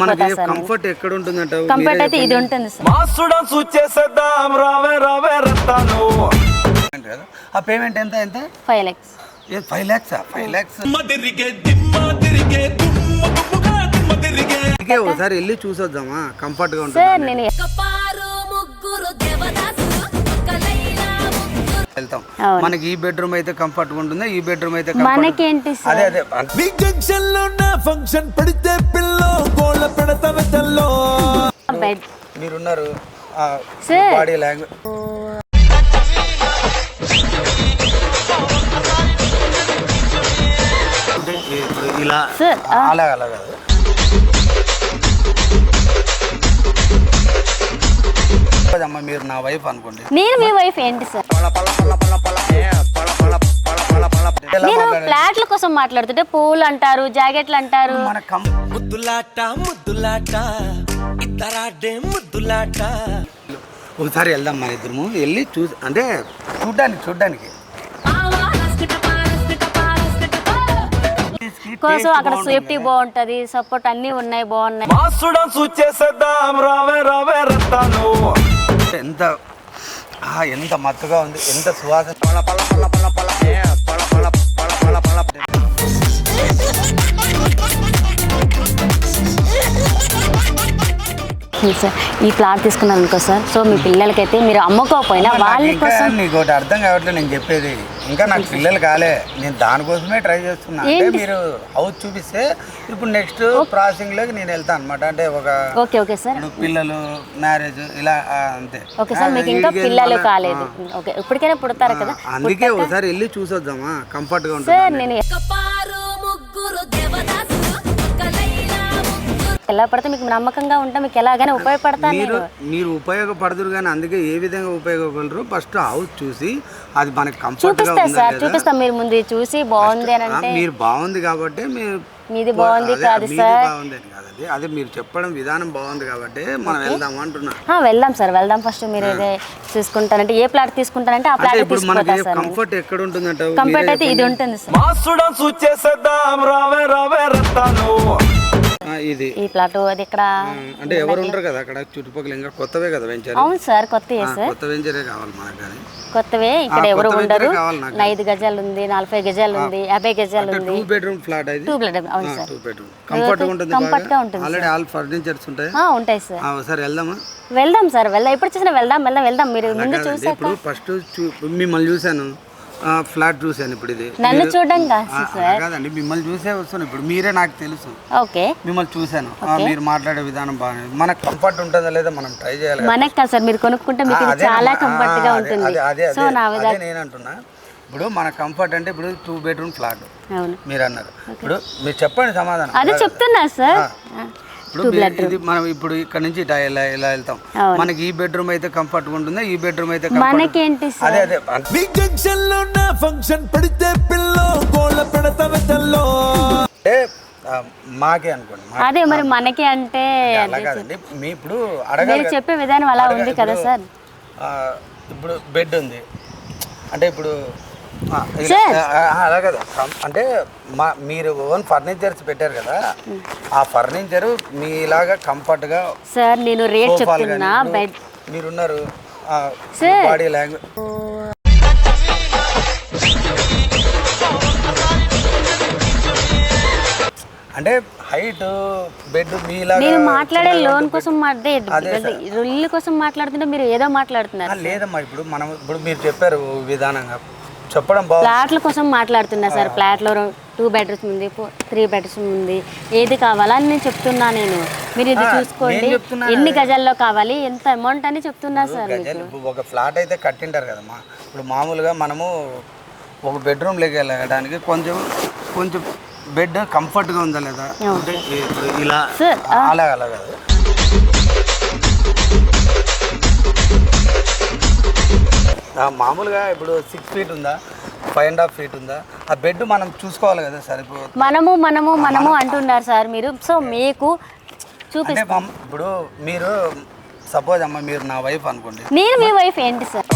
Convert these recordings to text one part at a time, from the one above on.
మనకి కంఫర్ట్ ఎక్కడ ఉంటుందంట కంఫర్ట్ అయితే ఇది ఉంటుంది సార్. ఆ పేమెంట్ ఎంత ఎంత? Five lakhs five lakhs five lakhs తిరిగే దిమ్మ తిరిగే దుమ్మ దుమ్ముగా దిమ్మ తిరిగే. అందుకే ఒకసారి వెళ్ళి చూసొద్దామా? కంఫర్ట్గా సార్ ఉంటుంది వెళ్తాం. మనకి ఈ బెడ్రూమ్ అయితే కంఫర్ట్ ఉంటుంది ఈ బెడ్రూమ్ అయితే మనకేంటి సార్? అదే అదే జంక్షన్లో నా ఫంక్షన్ పడితే పిల్లో గోళ్ళ పెడతా వెతల్లో బెడ్ మీరున్నారు. బాడీ లాంగ్వేజ్ ఇలా. అలా అలా అమ్మ మీరు నా వైఫ్ అనుకోండి నేను మీ వైఫ్ ఏంటి సార్ నేను? ఫ్లాట్ల కోసం మాట్లాడుతుంటే పూలు అంటారు జాకెట్లు అంటారు మన కం ముద్దులాట ముద్దులాట ఇద్దరాడే ముద్దులాట ఒకసారి వెళ్దాం మన ఇద్దరము వెళ్ళి చూసి అంటే చూడ్డానికి చూడ్డానికి కోసం అక్కడ సేఫ్టీ బాగుంటది సపోర్ట్ అన్ని ఉన్నాయి బాగున్నాయి ఎంత ఎంత మత్తుగా ఉంది ఎంత సువాసన. సార్ ఈ ప్లాట్ తీసుకున్నారు అనుకో సార్ సో మీ పిల్లలకైతే మీరు అమ్ముకోకపోయినా వాళ్ళ కోసం నీకు ఒకటి అర్థం కావట్లేదు నేను చెప్పేది. ఇంకా నాకు పిల్లలు కాలే. నేను దానికోసమే ట్రై చేస్తున్నా. అంటే? మీరు హౌస్ చూపిస్తే ఇప్పుడు నెక్స్ట్ ప్రాసెసింగ్లోకి నేను వెళ్తాను అనమాట అంటే ఒక ఓకే ఓకే సార్. పిల్లలు మ్యారేజ్ ఇలా అంతే. ఓకే సార్ మీకు ఇంకా పిల్లలు కాలేదు. ఓకే ఇప్పటికైనా పుడతారు కదా. అందుకే ఒకసారి వెళ్ళి చూసొద్దామా? కంఫర్ట్గా సార్ ఉంటుంది? ఎలా పడితే మీకు నమ్మకంగా ఉంటా మీకు ఎలాగైనా ఉపయోగపడతాను మీరు మీరు ఉపయోగపడదురు కానీ అందుకే ఏ విధంగా ఉపయోగపడరు. ఫస్ట్ హౌస్ చూసి అది మనకి కంఫర్ట్ చూపిస్తా సార్? చూపిస్తాం మీరు ముందు చూసి బాగుంది అని ఆ, అంటే. మీరు బాగుంది కాబట్టి మీరు మీది బాగుంది అదే, కాదు సార్. కాదండి అదే. మీరు చెప్పడం విధానం బాగుంది కాబట్టి మనం వెళ్దాం అంటున్నా. ఆ, వెళ్దాం సార్ వెళ్దాం ఫస్ట్ మీరు ఇదే చూసుకుంటారంటే ఏ ప్లాట్ తీసుకుంటారంటే ఆ అంటే ప్లాట్ ఇప్పుడు తీసుకుంటా మనకి సార్ కంఫర్ట్ ఎక్కడ ఉంటుందంట కంఫర్ట్ అయితే ఇది ఉంటుంది సార్. మాసుడం సూచేసేద్దాం రావే రావే రత్తాను. ఇది. ఈ ప్లాట్ అది ఇక్కడ అంటే ఎవరు ఉండరు కదా అక్కడ? చుట్టుపక్కల ఇంకా కొత్తవే కదా వెంచర్ అవును సార్ కొత్తయే సార్. కొత్త వెంచరే కావాలి మనకు కానీ. కొత్తవే ఇక్కడ ఎవరు కొత్త ఉండరు. ఐదు గజాలు ఉంది నలభై గజాలు ఉంది యాభై గజాలు ఉంది. టూ బెడ్రూమ్ ఫ్లాట్ ఇది? టూ బ్లడ్ అవును సార్. టూ బెడ్రూమ్ కంఫర్ట్ ఉంటుంది comfort గా ఉంటుంది ఆల్రెడీ ఆల్ ఫర్నిచర్స్ ఉంటాయి? ఆ, ఉంటాయి సార్. ఆ, ఒకసారి వెళ్దామా? వెళ్దాం సార్ వెళ్దాం. ఎప్పుడు చూసినా వెళ్దాం వెళ్దాం వెళ్దాం. మీరు ముందు చూసాక ఇప్పుడు ఫస్ట్ మిమ్మల్ని చూశాను. ఫ్లాట్ చూశాను ఇప్పుడు ఇది. నన్ను చూడడం కాదు సార్. కాదండి మిమ్మల్ని చూసే వస్తాను ఇప్పుడు. మీరే నాకు తెలుసు. ఓకే. మిమ్మల్ని చూశాను. మీరు మాట్లాడే విధానం బాగానే మనకు కంఫర్ట్ ఉంటుందా లేదా మనం ట్రై చేయాలి కదా. మనకి కాదు సార్ మీరు కొనుక్కుంటే మీకు. చాలా కంఫర్ట్గా ఉంటుంది. అదే, అదే, సో నా విధంగా నేను అంటున్నా. ఇప్పుడు మన కంఫర్ట్ అంటే ఇప్పుడు టూ బెడ్రూమ్ ఫ్లాట్ మీరు అన్నారు ఇప్పుడు మీరు చెప్పండి సమాధానం. అదే చెప్తున్నా సార్. ఇప్పుడు ఇది మనం ఇప్పుడు ఇక్కడ నుంచి ఇలా ఇలా వెళ్తాం. మనకి ఈ బెడ్రూమ్ అయితే కంఫర్ట్ ఉంటుందా? ఈ బెడ్రూమ్ అయితే మనకేంటి సార్? అదే అదే. బిగ్ జంక్షన్లో నా ఫంక్షన్ పడితే పిల్లో గోళ్ళ పెడతా వెతల్లో అంటే ఆ, మాకే అనుకోండి అదే మరి మనకి అంటే అలా కాదండి. మీ ఇప్పుడు అడగాలి. చెప్పే విధానం అలా. ఉంది కదా ఇప్పుడు, సార్. ఆ, ఇప్పుడు బెడ్ ఉంది. అంటే ఇప్పుడు అలా కదా. అంటే మా మీరు ఓన్ ఫర్నిచర్స్ పెట్టారు కదా. ఆ ఫర్నిచర్ మీలాగా కంఫర్ట్గా సార్ నేను రేట్ చెప్తున్నా మీరున్నారు. Body language. అంటే హైట్ బెడ్ నేను మాట్లాడే లోన్. కోసం. ఇల్లు కోసం మాట్లాడుతుంటే మీరు ఏదో మాట్లాడుతున్నారు లేదమ్మా ఇప్పుడు మనం ఇప్పుడు మీరు చెప్పారు విధానంగా. చెప్పడం బాగుంది. ఫ్లాట్ల కోసం మాట్లాడుతున్నా సార్. ఫ్లాట్లో టూ బెడ్రూమ్స్ ఉంది త్రీ బెడ్రూమ్స్ ఉంది. ఏది కావాలా అని నేను చెప్తున్నా నేను. మీరు ఇది చూసుకోండి. ఎన్ని గజాల్లో కావాలి ఎంత అమౌంట్ అని చెప్తున్నా సార్ ఒక ఫ్లాట్ అయితే కట్టింటారు కదమ్మా. ఇప్పుడు మామూలుగా మనము ఒక బెడ్రూమ్లోకి వెళ్ళడానికి కొంచెం కొంచెం బెడ్ కంఫర్ట్గా ఉందా లేదా? అంటే ఇలా సార్, అలా అలా కాదు మామూలుగా ఇప్పుడు సిక్స్ ఫీట్ ఉందా ఫైవ్ అండ్ హాఫ్ ఫీట్ ఉందా ఆ బెడ్ మనం చూసుకోవాలి కదా సరిపో మనము మనము మనము అంటున్నారు సార్ మీరు సో మీకు చూపిస్తా ఇప్పుడు మీరు సపోజ్ అమ్మ మీరు నా వైఫ్ అనుకోండి నేను మీ వైఫ్ ఏంటి సార్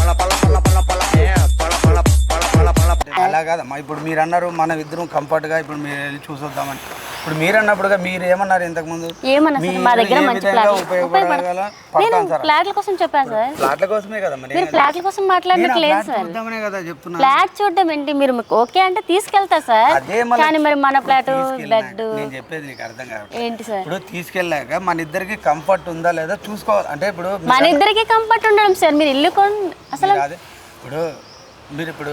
అలా కాదమ్మా ఇప్పుడు మీరు అన్నారు మనం ఇద్దరం కంఫర్ట్గా ఇప్పుడు మీరు వెళ్ళి చూసొద్దామని ఇప్పుడు మీరు అన్నప్పుడుగా మీరు ఏమన్నారు ఇంతకు ముందు ఏమన్నా సార్? మా దగ్గర మంచి ఫ్లాట్ ఉపయోగపడగల నేను ఫ్లాట్ల కోసం చెప్పాను సార్. ఫ్లాట్ల కోసమే కదా మరి మీరు ఫ్లాట్ల కోసం మాట్లాడినట్టు లేదు సార్. చూద్దామనే కదా చెప్తున్నా ఫ్లాట్ చూడడం ఏంటి? మీరు ఓకే అంటే తీసుకెళ్తా సార్. కానీ మరి మన ఫ్లాట్ బెడ్ నేను చెప్పేది నీకు అర్థం కాదు ఏంటి సార్? ఇప్పుడు తీసుకెళ్ళాక మన ఇద్దరికి కంఫర్ట్ ఉందా లేదా చూసుకోవాలి. అంటే ఇప్పుడు మన ఇద్దరికి కంఫర్ట్ ఉండడం సార్. మీరు ఇల్లు కొన్ అసలు ఇప్పుడు మీరు ఇప్పుడు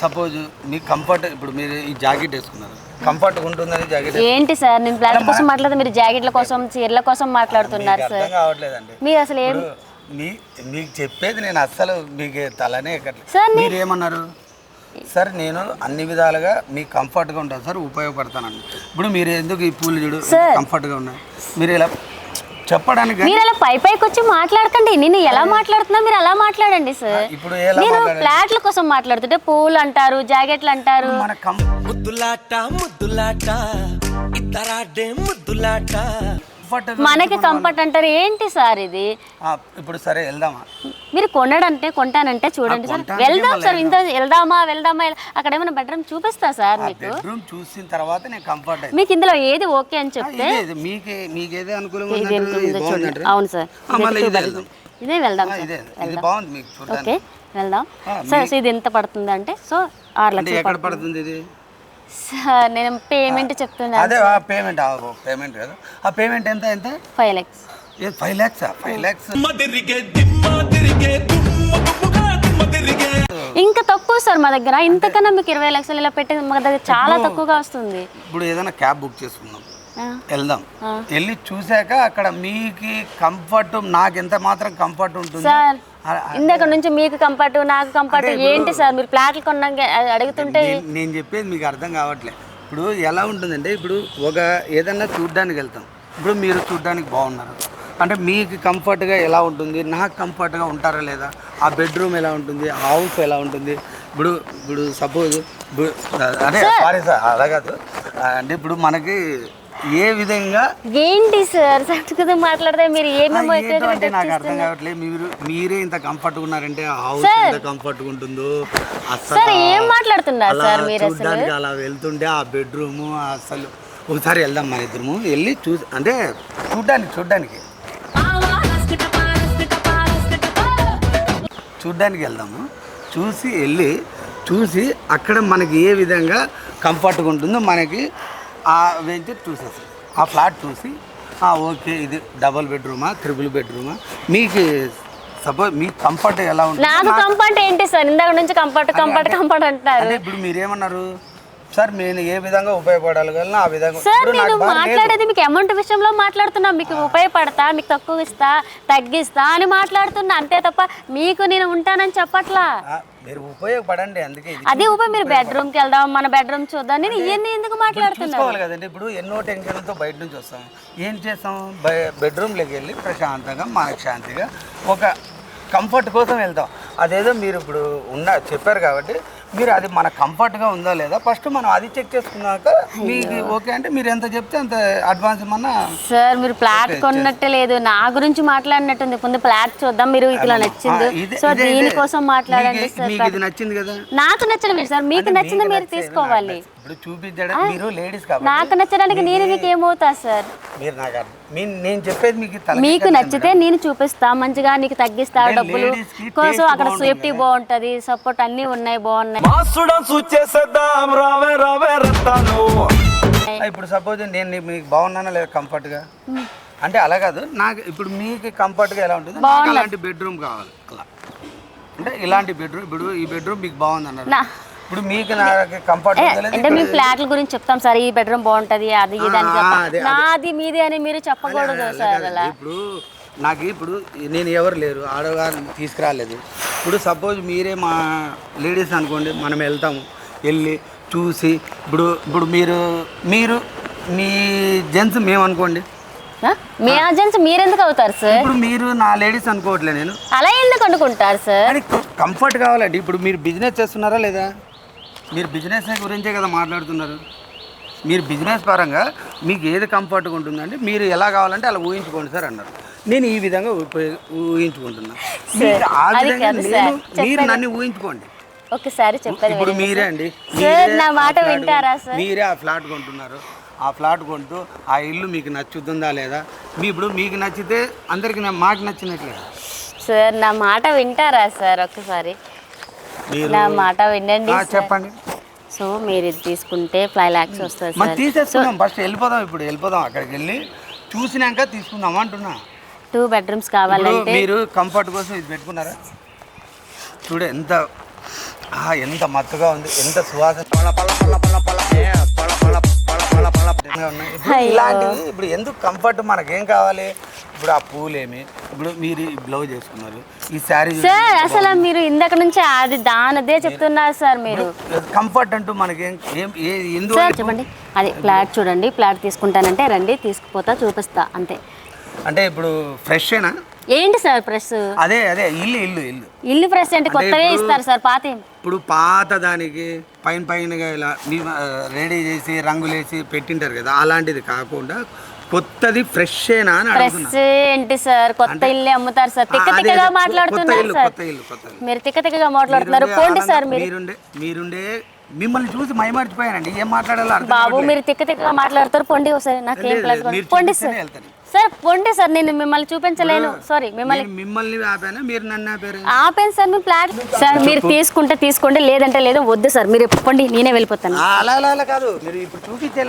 సపోజ్ మీకు కంఫర్ట్ ఇప్పుడు మీరు ఈ జాకెట్ వేసుకున్నారు. కంఫర్ట్ ఉంటుందని జాకెట్ ఏంటి సార్? నేను ఫ్లాట్ కోసం మాట్లాడితే మీరు జాకెట్ల కోసం చీరల కోసం మాట్లాడుతున్నారు సార్. కావట్లేదండి. మీరు అసలు ఏం మీ మీకు చెప్పేది నేను అస్సలు మీకు తలనే ఎక్కట్లేదు. మీరు ఏమన్నారు సార్ నేను అన్ని విధాలుగా మీకు కంఫర్ట్గా ఉంటాను సార్ ఉపయోగపడతానండి. ఇప్పుడు మీరు ఎందుకు ఈ పూలు చూడు కంఫర్ట్గా ఉన్నాయి మీరు ఇలా చెప్పడానికి మీరు అలా పై పైకి వచ్చి మాట్లాడకండి. నేను ఎలా మాట్లాడుతున్నా మీరు అలా మాట్లాడండి సార్. ఇప్పుడు ఎలా నేను? ఫ్లాట్ల కోసం మాట్లాడుతుంటే పూలు అంటారు జాకెట్లు అంటారు ముద్దులాట ముద్దులాట ఇద్దరాడే ముద్దులాట. కంఫర్ట్ మనకి కంఫర్ట్ అంటారు. ఏంటి సార్ ఇది? ఇప్పుడు సరే వెళ్దామా? మీరు కొనడంటే కొంటానంటే చూడండి సార్. వెళ్దాం సార్ ఇంత వెళ్దామా వెళ్దామా అక్కడ ఏమైనా బెడ్రూమ్ చూపిస్తా సార్ మీకు? బెడ్రూమ్ చూసిన తర్వాత నేను కంఫర్ట్ మీకు ఇందులో ఏది ఓకే అని చెప్తే. మీకే అనుకూలంగా బాగుందంటారు. చూడండి. అవును సార్. ఇది వెళ్దాం. ఇదే వెళ్దాం ఆ, సార్. ఇదే ఇది బాగుంది మీకు ఓకే వెళ్దాం. సార్ ఇది ఎంత పడుతుంది అంటే సో ఆరు లక్షలు పడుతుంది ఇది? సార్ నేను పేమెంట్ చెప్తున్నాను. అదే ఆ పేమెంట్ పేమెంట్ కదా. ఆ పేమెంట్ ఎంత ఎంత? Five lakhs five lakhs five lakhs దిమ్మ తిరిగే దిమ్మ తిరిగే దుమ్మ దుమ్ముగా దిమ్మ తిరిగే. ఇంకా తక్కువ సార్ మా దగ్గర. ఇంతకన్నా మీకు ఇరవై లక్షలు ఇలా పెట్టి మా దగ్గర చాలా తక్కువగా వస్తుంది. ఇప్పుడు ఏదైనా క్యాబ్ బుక్ చేసుకుందాం. ఆ, వెళ్దాం. వెళ్ళి చూసాక అక్కడ మీకు కంఫర్ట్ నాకు ఎంత మాత్రం కంఫర్ట్ ఉంటుంది. సార్ ఇందాక నుంచి మీకు కంఫర్ట్ నాకు కంఫర్ట్ ఏంటి సార్? మీరు ప్లాట్లు కొన్నాక అ- అడుగుతుంటే నేను- చెప్పేది మీకు అర్థం కావట్లే. ఇప్పుడు ఎలా ఉంటుందంటే ఇప్పుడు ఒక ఏదన్నా చూడ్డానికి వెళ్తాం. ఇప్పుడు మీరు చూడ్డానికి బాగున్నారు. అంటే మీకు కంఫర్ట్గా ఎలా ఉంటుంది? నాకు కంఫర్ట్గా ఉంటారా లేదా? ఆ బెడ్రూమ్ ఎలా ఉంటుంది? ఆ హౌస్ ఎలా ఉంటుంది? ఇప్పుడు ఇప్పుడు సపోజ్ అదే సారీ. సార్ అలా కాదు. అంటే ఇప్పుడు మనకి ఏ విధంగా? ఏంటి సార్? సంస్కృతం మాట్లాడితే మీరు ఏమేమో అంటే నాకు అర్థం కావట్లేదు మీరు మీరే ఇంత కంఫర్ట్గా ఉన్నారంటే హౌస్ ఎంత కంఫర్ట్గా ఉంటుందో? అసలు ఏం మాట్లాడుతున్నారు సార్ మీరు చూడ్డానికి అలా వెళ్తుంటే ఆ బెడ్రూమ్ అసలు ఒకసారి వెళ్దాం మన ఇద్దరము. వెళ్ళి చూసి అంటే చూడ్డానికి చూడ్డానికి. చూడ్డానికి వెళ్దాము. చూసి వెళ్ళి చూసి అక్కడ మనకి ఏ విధంగా కంఫర్ట్గా ఉంటుందో మనకి ఆ వెంచర్ ఆ ఫ్లాట్ చూసి ఓకే ఇది డబుల్ బెడ్రూమా త్రిబుల్ బెడ్రూమా? మీకు సపోజ్ మీ కంఫర్ట్ ఎలా ఉంటుంది నాకు కంఫర్ట్ ఏంటి సార్? ఇందాక నుంచి కంఫర్ట్ కంఫర్ట్ కంఫర్ట్ అంటారు. అంటే ఇప్పుడు మీరేమన్నారు? సార్ నేను ఏ విధంగా ఉపయోగపడగలను ఆ విధంగా సార్ నేను. మాట్లాడేది మీకు అమౌంట్ విషయంలో మాట్లాడుతున్నా. మీకు ఉపయోగపడతా మీకు తక్కువ ఇస్తా తగ్గిస్తా అని మాట్లాడుతున్నా. అంతే తప్ప మీకు నేను ఉంటానని చెప్పట్లా. మీరు ఉపయోగపడండి అందుకే అది ఉపయోగ మీరు బెడ్రూమ్కి వెళ్దాం మన బెడ్రూమ్ చూద్దాం నేను ఇవన్నీ ఎందుకు మాట్లాడుతున్నా చూసుకోవాలి కదండి ఇప్పుడు ఎన్నో టెన్షన్లతో బయట నుంచి వస్తాం. ఏం చేస్తాం? బెడ్రూమ్లోకి వెళ్ళి ప్రశాంతంగా మనకు శాంతిగా ఒక కంఫర్ట్ కోసం వెళ్తాం. అదేదో మీరు ఇప్పుడు ఉన్న చెప్పారు కాబట్టి మీరు అది మన కంఫర్ట్గా ఉందా లేదా? ఫస్ట్ మనం అది చెక్ చేసుకున్నాక మీకు ఓకే అంటే మీరు ఎంత చెప్తే అంత అడ్వాన్స్ ఇమ్మన్నా సార్ మీరు ఫ్లాట్ కొన్నట్టే లేదు. నా గురించి మాట్లాడినట్టుంది. ముందు ఫ్లాట్ చూద్దాం. మీరు ఇట్లా నచ్చింది. సో. దీనికోసం మాట్లాడండి సార్ మీకు ఇది నచ్చింది కదా? నాకు నచ్చడం సార్ మీకు నచ్చింది మీరు నచ్చేది తీసుకోవాలి. నచ్చింది. ఇప్పుడు చూపించడం మీరు లేడీస్ కాబట్టి నాకు నచ్చడానికి నేను మీకు ఏమవుతా సార్? మీరు నాకు మీ- నేను చెప్పేది మీకు మీకు నచ్చితే నేను చూపిస్తా మంచిగా నీకు తగ్గిస్తా అంటే డబ్బులు. ladies కి కోసం అక్కడ బాగుంటుంది సేఫ్టీ బాగుంటది సపోర్ట్ అన్ని ఉన్నాయి బాగున్నాయి. మాసుడం సుచ్చేసేద్దాం రావే రావే రత్తాను ఆ, ఇప్పుడు సపోజ్ నేను నీ- మీకు బాగున్నానా లేదా కంఫర్ట్గా అంటే అలా కాదు నాకు ఇప్పుడు మీకు కంఫర్ట్గా ఎలా ఉంటుంది? నాకు అలాంటి బెడ్రూమ్ కావాలి. అలా అంటే ఇలాంటి బెడ్రూమ్ ఇప్పుడు ఈ బెడ్రూమ్ మీకు బాగుంది అన్నారు నా- ఇప్పుడు మీకు నాకు కంఫర్ట్ అంటే మేము ఫ్లాట్ల గురించి చెప్తాం సార్ ఈ బెడ్రూమ్ బాగుంటది అది ఇది అని. నాది మీది అని మీరు చెప్పకూడదు సార్ అలా. ఇప్పుడు నాకు ఇప్పుడు నేను ఎవరు లేరు ఆడవారిని తీసుకురాలేదు. ఇప్పుడు సపోజ్ మీరే మా లేడీస్ అనుకోండి మనం వెళ్తాము వెళ్ళి చూసి ఇప్పుడు ఇప్పుడు మీరు మీరు మీ జెంట్స్ మేము అనుకోండి. ఆ? మీ ఏజెంట్స్ మీరెందుకు అవుతారు సార్? ఇప్పుడు మీరు నా లేడీస్ అనుకోవట్లే నేను. అలా ఎందుకు అనుకుంటారు సార్? కంఫర్ట్ కావాలండి. ఇప్పుడు మీరు బిజినెస్ చేస్తున్నారా లేదా? మీరు బిజినెస్ గురించే కదా మాట్లాడుతున్నారు. మీరు బిజినెస్ పరంగా మీకు ఏది కంఫర్ట్గా ఉంటుందంటే మీరు ఎలా కావాలంటే అలా ఊహించుకోండి సార్ అన్నారు. నేను ఈ విధంగా ఉపయోగ ఊహించుకుంటున్నా. మీకు ఆ విధంగా నేను మీరు నన్ను ఊహించుకోండి. ఒకసారి చెప్పారు ఇప్పుడు మీరే అండి. మీరే నా ఆ మాట ఫ్లాట్ వింటారా సార్? మీరే ఆ ఫ్లాట్ కొంటున్నారు. ఆ ఫ్లాట్ కొంటూ ఆ ఇల్లు మీకు నచ్చుతుందా లేదా? మీ ఇప్పుడు మీకు నచ్చితే అందరికి నా మాకు నచ్చినట్లే. సార్ నా మాట వింటారా సార్ ఒక్కసారి? మీరు నా మాట వినండి. చెప్పండి. సో మీరు ఇది తీసుకుంటే ఫైవ్ ల్యాక్స్ వస్తుంది మరి సార్. తీసేసుకుందాం. ఫస్ట్ వెళ్ళిపోదాం ఇప్పుడు వెళ్ళిపోదాం అక్కడికి వెళ్ళి చూసినాక తీసుకుందాం అంటున్నా. టూ బెడ్రూమ్స్ ఇప్పుడు కావాలంటే మీరు కంఫర్ట్ కోసం ఇది పెట్టుకున్నారా? చూడు ఎంత ఆ, ఎంత మత్తుగా ఉంది ఎంత సువాసన. పల పల పల పల పల ఏ, పల పల పల పల పల పల ఉన్నాయి. ఇప్పుడు అయ్యో. ఇలాంటివి ఇప్పుడు ఎందుకు కంఫర్ట్ మనకేం కావాలి? ఇప్పుడు ఆ పూలేమి ఇప్పుడు మీరు ఈ బ్లౌజ్ చేసుకున్నారు ఈ శారీ సార్ అసలు మీరు ఇందాక నుంచి అది దానదే చెప్తున్నారు సార్ మీరు. కంఫర్ట్ అంటూ మనకేం ఏం ఎందుకు చెప్పండి. అది ఫ్లాట్ చూడండి ఫ్లాట్ తీసుకుంటానంటే రండి తీసుకుపోతా చూపిస్తా అంతే. అంటే ఇప్పుడు ఫ్రెషేనా ఏంటి సార్ ప్రెస్ అదే అదే ఇల్లు ఇల్లు ఇల్లు. ఇల్లు ప్రెస్ అంటే కొత్తవే ఇస్తారు సార్ పాత ఇప్పుడు పాత దానికి పైన పైనగా ఇలా రెడీ చేసి రంగులేసి పెట్టింటారు కదా అలాంటిది కాకుండా కొత్తది ఫ్రెషేనా అని ప్రెస్ అడుగుతున్నా ఏంటి సార్? కొత్త ఇల్లు అమ్ముతారు సార్. తిక్క తిక్కగా మాట్లాడుతున్నారు సార్. కొత్త ఇల్లు, కొత్త ఇల్లు. మీరు తిక్క తిక్కగా మాట్లాడుతున్నారు. పోండి సార్ మీరుండే మీరుండే మిమ్మల్ని చూసి మైమర్చిపోయానండి. ఏం మాట్లాడాలో అర్థం బాబు. మీరు తిక్క తిక్కగా మాట్లాడతారు పొండి ఒకసారి. నాకేం లేదు, ప్లస్ పొండి సార్. సార్ పొండి సార్. నేను మిమ్మల్ని చూపించలేను. సారీ మిమ్మల్ని నేను మిమ్మల్ని ఆపానా? మీరు నన్ను ఆపారు? ఆపాను సార్ మీ ఫ్లాట్ సార్ మీరు తీసుకుంటే తీసుకోండి లేదంటే లేదు వద్దు సార్. మీరు పొండి నేనే వెళ్ళిపోతాను. అలా అలా అలా కాదు. మీరు ఇప్పుడు చూపించే